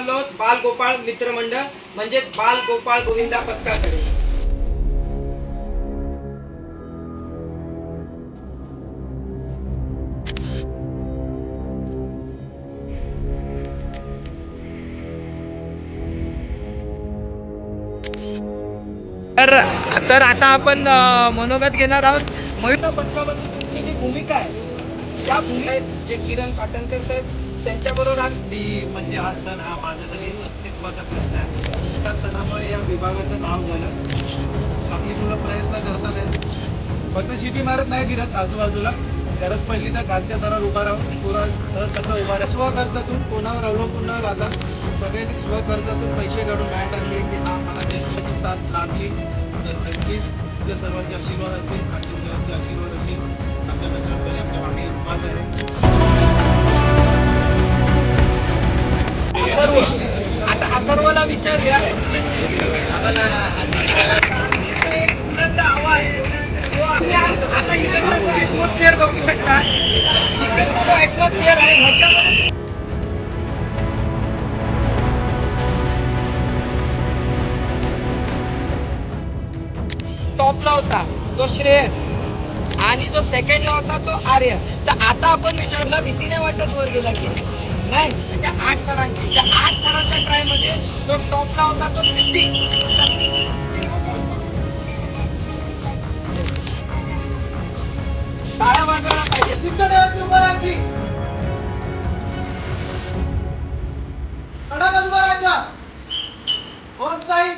चाललो आहोत बाल गोपाळ मित्रमंडळ म्हणजे बाल गोपाळ गोविंदा पथकाकडे तर तर आता आपण मनोगत घेणार आहोत. महिला पथकामध्ये तुमची जी भूमिका आहे त्या भूमिकेत जे किरण पाटणकर साहेब त्यांच्याबरोबर अगदी मी म्हणजे हा सण हा माझ्यासाठी अस्तित्वाचा प्रश्न आहे त्या सणामुळे या विभागाचं नाव झालं. आपली मुलं प्रयत्न करतात आहेत. फक्त शिटी मारत नाही फिरत आजूबाजूला. करत पहिली तर गाडच्या सरावर उभा राहून पुरा कसं तसं उभा राहा स्वकर्जातून कोणावर अवलंबून न राहता सगळ्यांनी स्वकर्जातून पैसे काढून बॅट आणले की हा मला देशाची साथ लागली तर नक्कीच तुमच्या सर्वांचे आशीर्वाद असतील. आणि आशीर्वाद असतील. आपल्या विचारूया. आवाज बघू शकता. जो ऍटमॉस्फिअर आहे. ह्याच्यामध्ये टॉपला होता तो श्रेयस आणि जो सेकंडला होता तो आर्य. तर आता आपण विचारला भीती नाही वाटत वर गेला की नाही. म्हणजे थरांची त्या आठ थरांच्या ट्रायमध्ये तो टॉपला होता तो सिद्धी टाळ्या वाजवायला पाहिजे तिथं ठेवायची उभं राहायची. कडा बाजूला राहायचा. कोण साई?